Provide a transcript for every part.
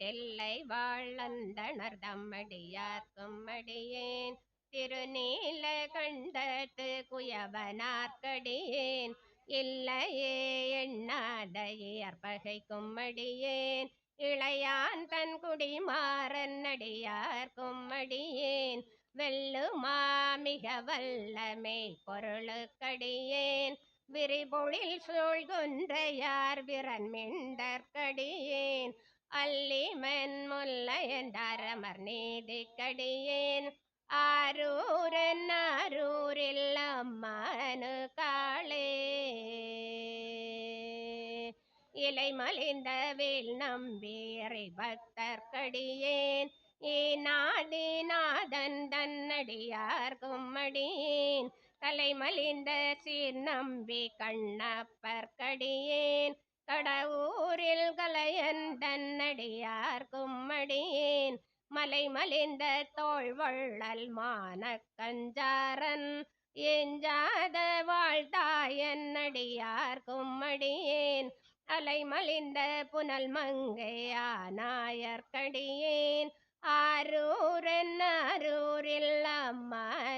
தெல்லை வாழந்தனர் தம்மடியார்க்கும் அடியேன் திருநீல கண்டத்து குயவனார்க்கடியேன் இல்லையே எண்ணாத இயற்பகைக்கும் அடியேன் இளையான் தன் குடிமாறன் அடியார்க்கும் அடியேன் வெல்லுமா மிக வல்லமே பொருளுக்கடியேன் விரிபொழில் சூழ்குன்றையார் விரன் மிண்டற்கடியேன் அல்லிமன் நீதி கடியேன். ஆரூரன் ஆரூரில் அம்மனு காளே இலை மலிந்த வேல் நம்பீரை பக்தர்க்கடியேன் ஈநாதிநாதன் தன்னடியார்க்கும் அடியேன் தலை மலிந்த சீர் நம்பி கண்ணப்பர்க்கடியேன் கடவுரில் கலையன் தன்னடியார் கும்மடியேன். மலை மலிந்த தோள் வள்ளல் மானக்கஞ்சாரன் எஞ்சாத வாழ்த்தாயன் அடியார் கும்மடியேன். அலை மலிந்த புனல் மங்கையானாயர்க்கடியேன் ஆரூரன் ஆரூரில் அம்மானு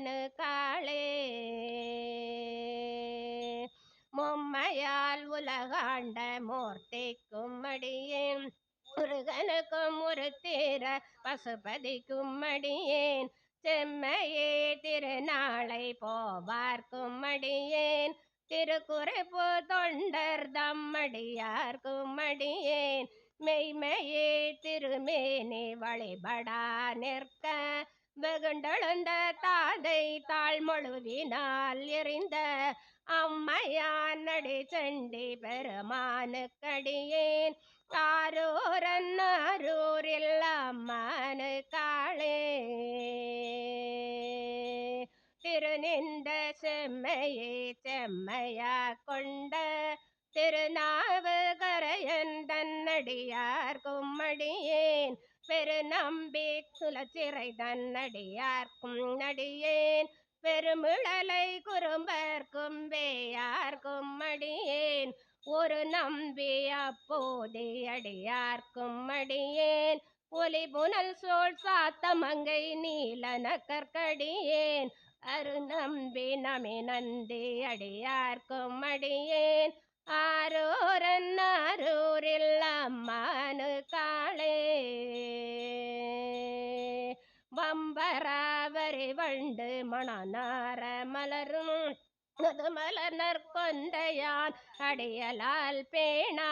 மும்மையால் மூர்த்திக்கும் அடியேன். முருகனுக்கும் ஒரு தீர பசுபதிக்கும் அடியேன். செம்மையே திருநாளை போவார்க்கும் அடியேன். திருக்குறைப்பு தொண்டர் தம்மடியார்க்கும் அடியேன். மெய்மையே திருமேனி வழிபடா நிற்க. வெகுண்டெழுந்த தாதை தாழ்மொழுவினால் எறிந்த அம்மையான் நடி செண்டி பெருமானுக்கடியேன் ஆரூரன் ஆரூரில் அம்மானு காளே திருநிந்த செம்மையே செம்மையா கொண்ட திருநாவுகரையன் தன்னடியார் கும்மடியேன். பெருநம்பி சுலச்சிறை தன்னடியார்க்கும் நடியேன் பெருமிழலை குறும்பர்க்கும் வேயார்க்கும் அடியேன். ஒரு நம்பி அப்போதே அடியார்க்கும் அடியேன். ஒலி புனல் சோழ் சாத்தமங்கை நீலன கற்கடியேன் அரு நம்பி நமி நந்தி அடியார்க்கும் அடியேன். ஆரோரன் ஆரூரில் அம்மானு காளே. வம்பராவரி வண்டு மணநார மலரும். அது கொந்தையான் அடியலால் பேணா.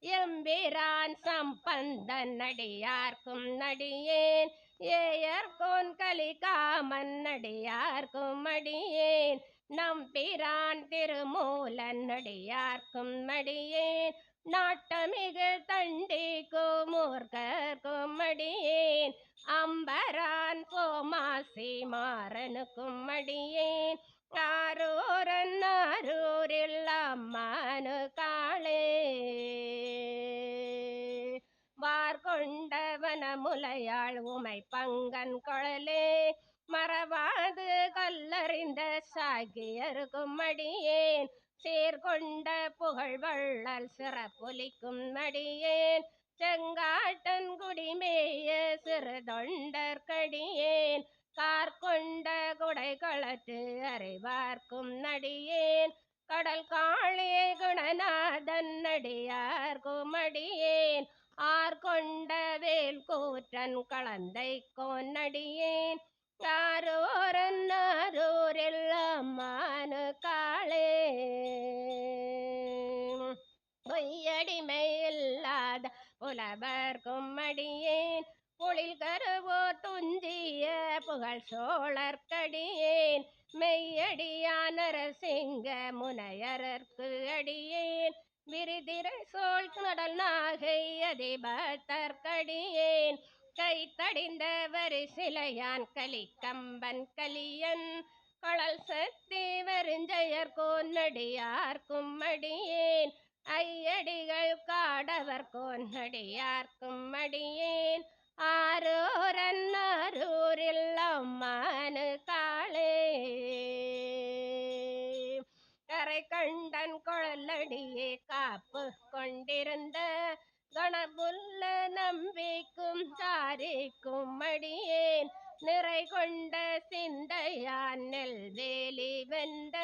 எம்பிரான் சம்பந்தன் அடியார்க்கும் நடியேன். ஏயர்கோன் கலிகாமன் அடியார்க்கும் அடியேன் நம்பிரான் திருமூலன் அடியார்க்கும் அடியேன் நாட்டமிகு தண்டிக்கும் மூர்க்கர்க்கும் அடியேன் அம்பரான் சோமாசி மாறனுக்கும் அடியேன். ஆரூரன் ஆரூரில் அம்மானு காளே. வார்கொண்டவன முலையாள் உமை பங்கன் குழலே. மறவாது கல்லறிந்த சாகியருக்கும் அடியேன். சீர்கொண்ட புகழ் வள்ளல் சிறப்புலிக்கும் அடியேன். செங்காட்டன் குடிமேய சிறு தொண்டர்கடியேன் கார்கொண்ட குடை களத்து அறிவார்க்கும் நடியேன். கடல் காளே குணநாதன் நடியார்க்கும் அடியேன் ஆர்கொண்ட வேல் கூற்றன் கலந்தை கொன்னடியேன் ஆரோரன் ஆரூரில் அம்மானு காளே. பொய்யடிமை புலவர்க்கும் அடியேன் பொழில் கருவோர் துஞ்சிய புகழ் சோழர்க்கடியேன் மெய்யடியான சிங்க முனையரற்கு அடியேன் விரிதிரை சோழ் கடல் நாகை அதிபத்தற்கடியேன் கை கைத்தடிந்த வரிசிலையான் கலி கம்பன் கலியன் களல் சக்தி வருஞ்செயர் கோன்னடியார்க்கும் அடியேன் ஐயடிகள் காடவர் கோன்னடியார்க்கும் அடியேன். ஆரூரன் அம்மானு காளே. கரை கண்டன் குழலடியே காப்பு கொண்டிருந்த கணபுல்ல நம்பிக்கும் காரிக்கும் அடியேன். நிறை கொண்ட சிந்தையான் நெல் வேலி வெந்த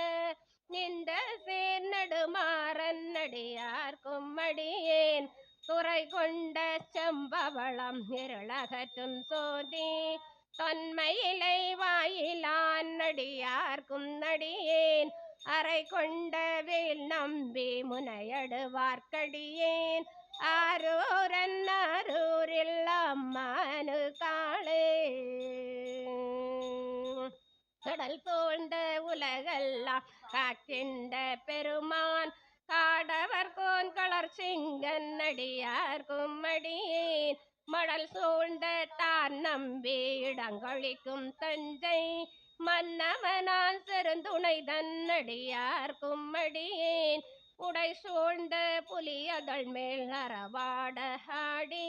நின்ற சேர் நடுமாறன் அடியார்க்கும் கும்மடியேன். துறை கொண்ட செம்பவளம் இருளகற்றும் சோதி. தொன்மையிலை வாயிலான் அடியார்க்கும் அடியேன் அறை கொண்ட வேல் நம்பி முனையடுவார்க்கடியேன் ஆரூரன் ஆரூரில் அம்மானு காளே கடல் தோழ்ந்த உலகெல்லாம் காக்கின்ற பெருமான் காடவர் கோன் கலர் சிங்கன் அடியார் கும்மடியேன். மடல் சூழ்ந்த தான் நம்பி இடங்கொழிக்கும் தஞ்சை மன்னவனான் செருந்துணை தன்னடியார் கும்மடியேன். உடை சூழ்ந்த புலியகள் மேல் அறவாட ஆடி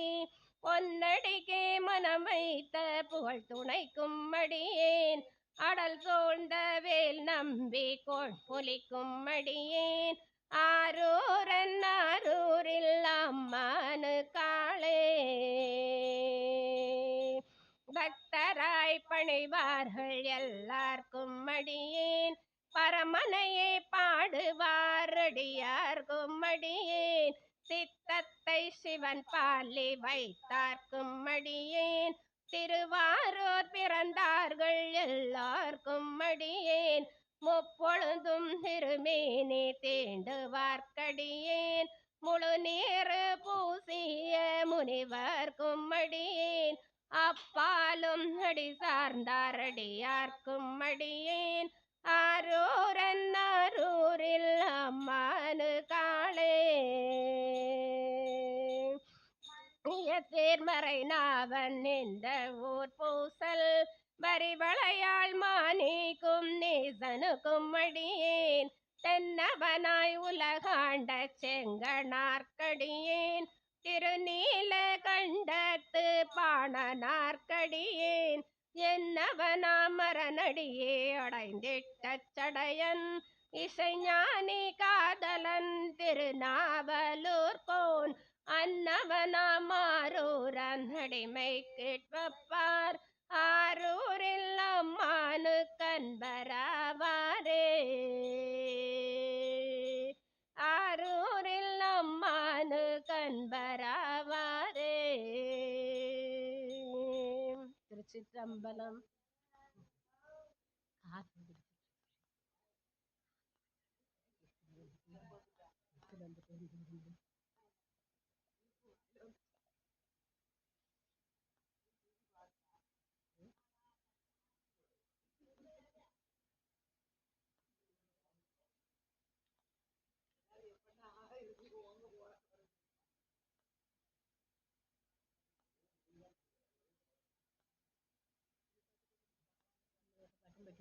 பொன்னடிக்கே மனம் வைத்த புகழ் துணைக்கும் அடியேன் அடல் சூழ்ந்த வேல் நம்பி கோள் பொலிக்கும் மடியேன். ஆரூரன் ஆரூரில் அம்மானு காளே. பக்தராய் பணிவார்கள் எல்லார்க்கும் மடியேன். பரமனையே பாடுவார் அடியார்க்கும் அடியேன் சித்தத்தை சிவன் பாலி வைத்தார்க்கும் மடியேன். திருவாரூர் பிறந்தார்கள் எல்லார்க்கும் மடியேன் முப்பொழுதும் திருமேனே தேண்டுவார்க்கடியேன். முழு நீர் பூசிய முனிவர்க்கும் அடியேன். அப்பாலும் அடி சார்ந்தார் அடியார்க்கும் அடியேன். ஆரூரன் ஆரூரில் அம்மானு காளே சேர்மறை நாவன் இந்த ஊர் பூசல் வரிவளையாள் மானிக்கும் நேசனுக்கும் அடியேன். தென்னவனாய் உலகாண்ட செங்கனார்க்கடியேன் திருநீல கண்டத்து பாணனார்க்கடியேன். என்னவனாமரனடியே அடைந்திட்ட சடையன். இசைஞானி காதலன் திருநாவலூர் கோன் அன்னவனாமாரூரன் அடிமை கேட்பப்பார் ஆரூரில் அம்மானு கண்பராவாரே. ஆரூரில் அம்மானு கண்பராவாரே. திருச்சிற்றம்பலம்.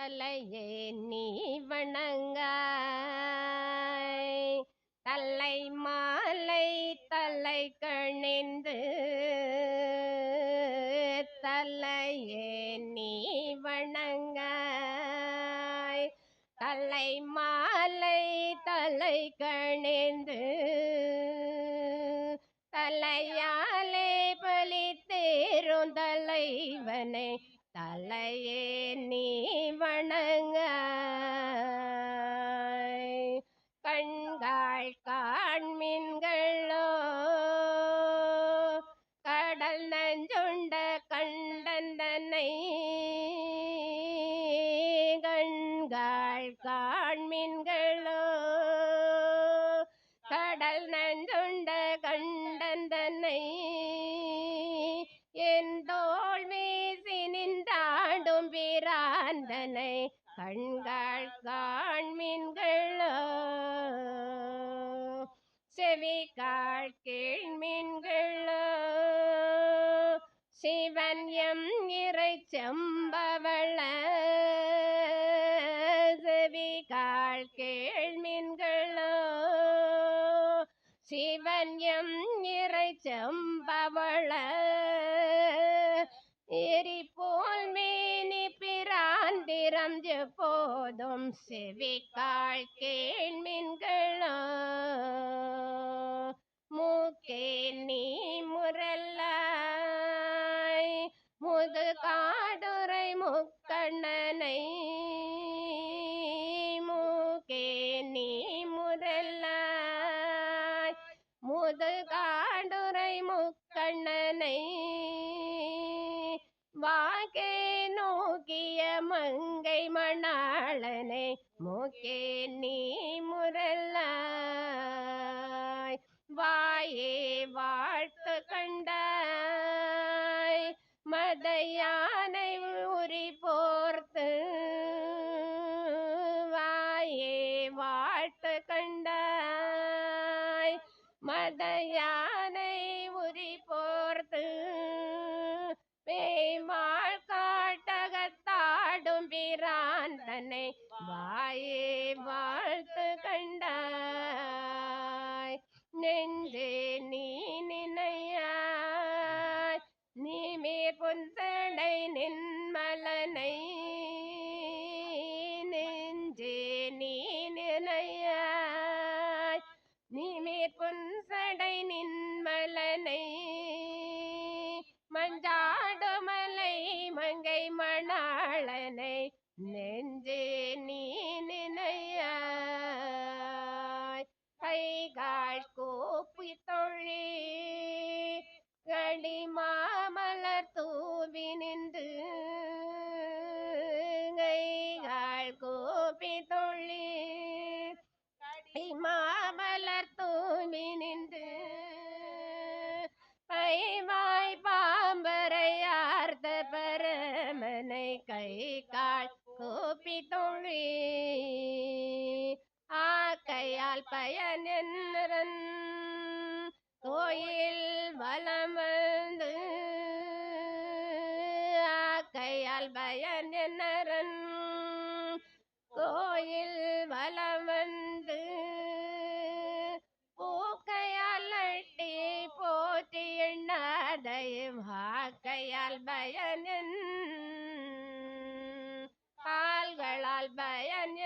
தலையே நீ வணங்காய். தலை மாலை தலை கணிந்து. தலையே நீ வணங்காய். தலை மாலை தலை கணிந்து. தலையாலே பலி தேரும் தலைவனை தலையே நீ வணங்க கண்காள் காண்மீன்களோ கடல் நஞ்சுண்ட கண்டந்தனை. கண்காள் கா கம்பவள செவிகாள் கேள்மின்களோ. சிவன் எம் நிறை செம்பவள. எரி போல் மேனி பிராந்திரம் போதும் செவிக்க காடுரை முக்கண்ணனை வாக்கே நோக்கிய மங்கை மணாளனை மூக்கே நீ முரல்லாய் வாயே வாழ்த்து கண்டாய் மதையானை உரி போர்த்து வாயே வாழ்த்து கண்டாய் மதையா பிராந்தனை வாயே வாழ்த்து பயனென்றன். கோயில் வளமந்து ஆக்கையால் பயனென்றன். கோயில் வளமந்து பூக்கையால் அட்டி போற்றி எண்ணாதையும் ஆக்கையால் பயனென் பால்களால் பயன்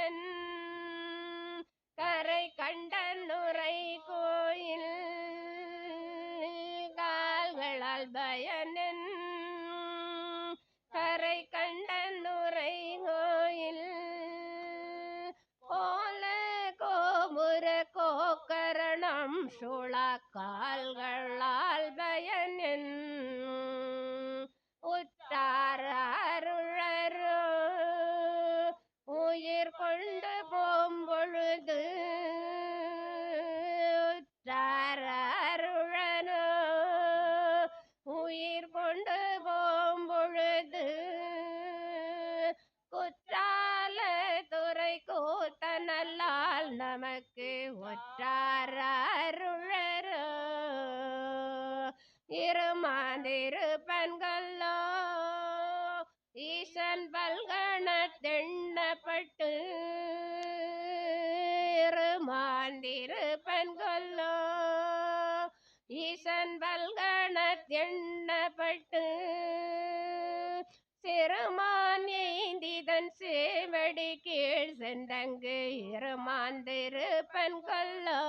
சிறுமான் ஏந்திதன் சேவடி கீழ் சென்றங்கு இருமாந்திருப்பன் கொல்லோ.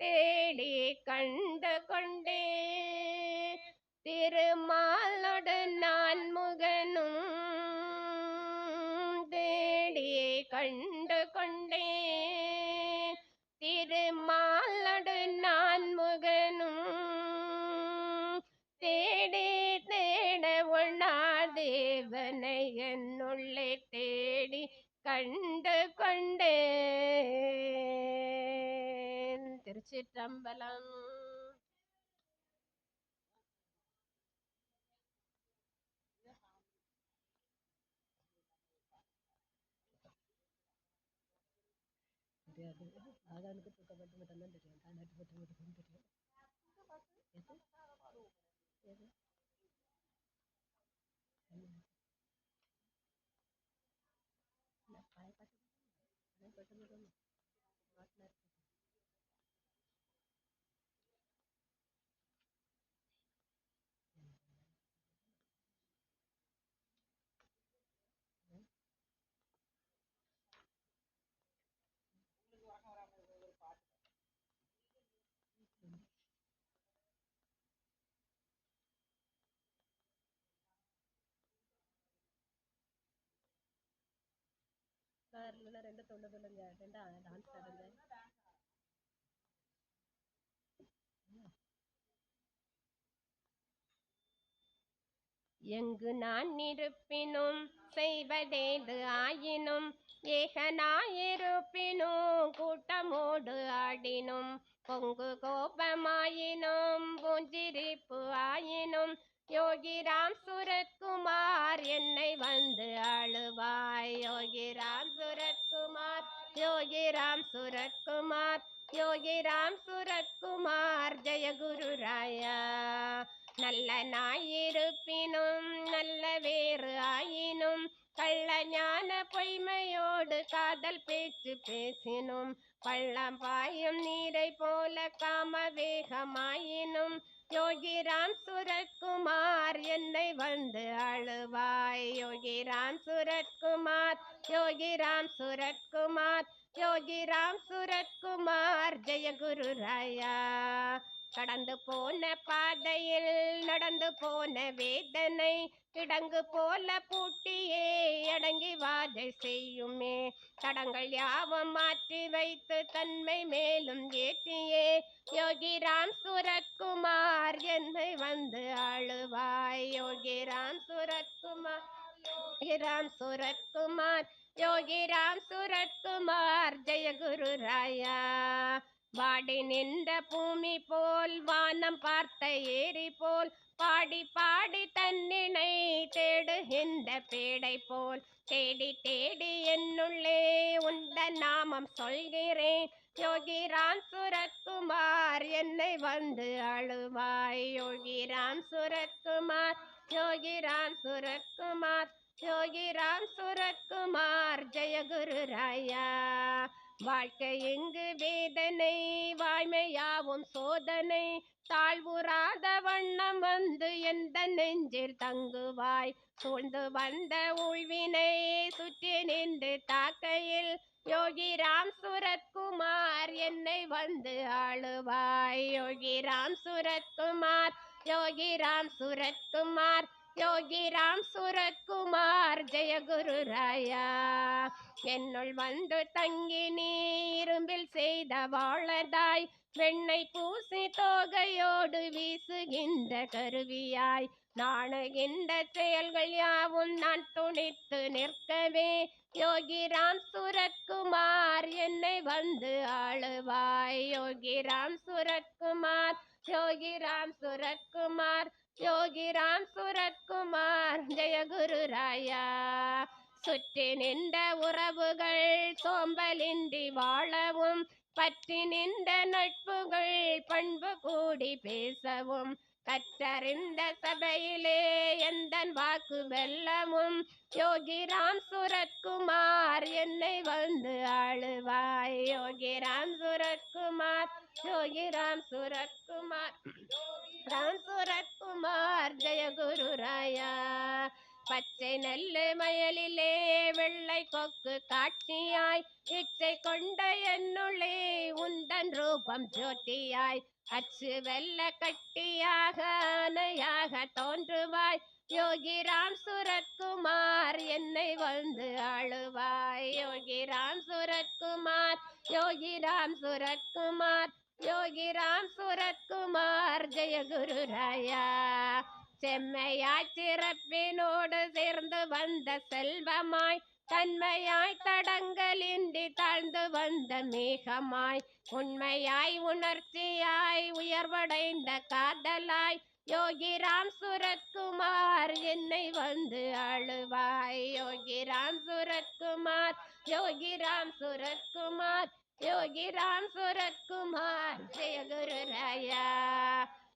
தேடி கண்டு கொண்டே திருமாலுடன் நான் முகனும் தேடி கண்டு கொண்டே திருமாலோடு ദേവനെ എന്നുള്ളിൽ തേടി കണ്ടു കൊണ്ടേ. തിരുച്ചിറ്റമ്പലം. ആകാനൊക്കെ నా పాయ పట్టుకుంటున్నాను అదే పట్టుకుంటున్నాను మాట్లాడుతున్నాను இல்லைன்னா ரெண்டு தொண்டு சொல்லுங்க ரெண்டா? டான்ஸ் ஆடுங்க எங்கு நான் இருப்பினும் செய்வதேது ஆயினும் ஏகனாயிருப்பினும் கூட்டமோடு ஆடினும் பொங்கு கோபமாயினும் பூஞ்சிரிப்பு ஆயினும் யோகிராம் சுரத்குமார் சுரத்குமார் யோகிராம் சுரத்குமார் யோகிராம் சுரத்குமார் ஜெய குரு ராயா. நல்ல நாயிருப்பினும் நல்ல வேறு ஆயினும் கள்ள ஞான பொய்மையோடு காதல் பேச்சு பேசினும் பள்ளம் பாயும் நீரை போல காம வேகமாயினும் யோகிராம் சுரத்குமார் என்னை வந்து அழுவாய். யோகிராம் சுரத்குமார் யோகிராம் சுரத்குமார் யோகிராம் சுரத்குமார் ஜெய குரு ராயா. கடந்து போன பாதையில் நடந்து போன வேதனை கிடங்கு போல பூட்டியே அடங்கி வாதை செய்யுமே. தடங்கள் யாவும் மாற்றி வைத்து தன்மை மேலும் ஏற்றியே. யோகி ராம் சுரத்குமார் என்னை வந்து ஆளுவாய். யோகி ராம் சுரத்குமார் யோகி ராம் சுரத்குமார் யோகி ராம் சுரத்குமார் ஜெய குரு ராயா. வாடி நின்ற பூமி போல் வானம் பார்த்த ஏரி போல் பாடி பாடி தன்னினை தேடுகின்ற பேடை போல் தேடி தேடி என்னுள்ளே உந்த நாமம் சொல்கிறேன் யோகிராம் சுரத்குமார் என்னை வந்து அழுவாய். யோகிராம் சுரத்குமார் யோகிராம் சுரத்குமார் யோகிராம் சுரத்குமார் ஜெயகுரு ராயா. வாழ்க்கை எங்கு வேதனை வாய்மையாவும் சோதனை. தாழ்வுறாத வண்ணம் வந்து எந்த நெஞ்சில் தங்குவாய்? சூழ்ந்து வந்த உள்வினை சுற்றி நின்று தாக்கையில் யோகி ராம் சுரத்குமார் என்னை வந்து ஆளுவாய். யோகி ராம் சுரத்குமார் யோகி ராம் சுரத்குமார் யோகி ராம் சுரத்குமார் ஜெயகுரு ராயா. என்னுள் வந்து தங்கி நீ இரும்பில் செய்த வாழதாய் வெண்ணை பூசி தோகையோடு வீசுகின்ற கருவியாய். நாணுகின்ற செயல்கள் யாவும் நான் துணித்து நிற்கவே யோகிராம் சுரத்குமார் என்னை வந்து ஆளுவாய். யோகிராம் சுரத்குமார் யோகிராம் சுரத்குமார் யோகிராம் சுரத்குமார் ஜெயகுரு ராயா. சுற்றி நின்ற உறவுகள் சோம்பலின்றி வாழவும் பற்றி நின்ற நட்புகள் பண்பு கூடி பேசவும். கற்றறிந்த சபையிலே எந்த வாக்கு வெல்லமும் யோகிராம் சுரத்குமார் என்னை வந்து ஆளுவாய். யோகிராம் சுரத்குமார் யோகிராம் சுரத்குமார் ராம் சுரத்குமார் ஜெயகுரு ராயா. பச்சை நெல்லு மயலிலே வெள்ளை கொக்கு காட்சியாய். இச்சை கொண்ட என்னுள்ளே உந்தன் ரூபம் ஜோதியாய். அச்சு வெள்ள கட்டியாக அணையாக தோன்றுவாய். யோகி ராம் சுரத்குமார் என்னை வந்து ஆளுவாய். யோகி ராம் சுரத்குமார் யோகி ராம் சுரத்குமார் யோகி ராம் சுரத்குமார் ஜெய குரு ராயா. செம்மையாய் சிறப்பினோடு சேர்ந்து வந்த செல்வமாய் தன்மையாய் தடங்கலின்றி தாழ்ந்து வந்த மேகமாய் உண்மையாய் உணர்ச்சியாய் உயர்வடைந்த காதலாய் யோகிராம் சுரத்குமார் என்னை வந்து அழுவாய். யோகிராம் சுரத்குமார் யோகிராம் சுரத்குமார் யோகிராம் சுரத்குமார் ஜெயகுரு ராயா.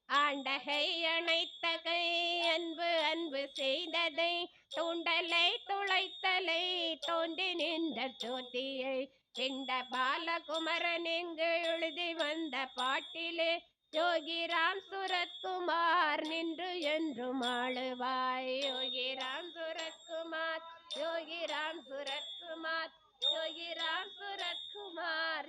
ஆண்டகை அணைத்தகை அன்பு அன்பு செய்ததை தூண்டலை துளைத்தலை தோன்றி நின்ற ஜோதியை இந்த பாலகுமரன் எங்கு எழுதி வந்த பாட்டிலே யோகிராம் சுரத்குமார் நின்று என்றும் ஆளுவாய். யோகிராம் சுரத்குமார் யோகிராம் சுரத்குமார் யோகிராம் சுரத்குமார்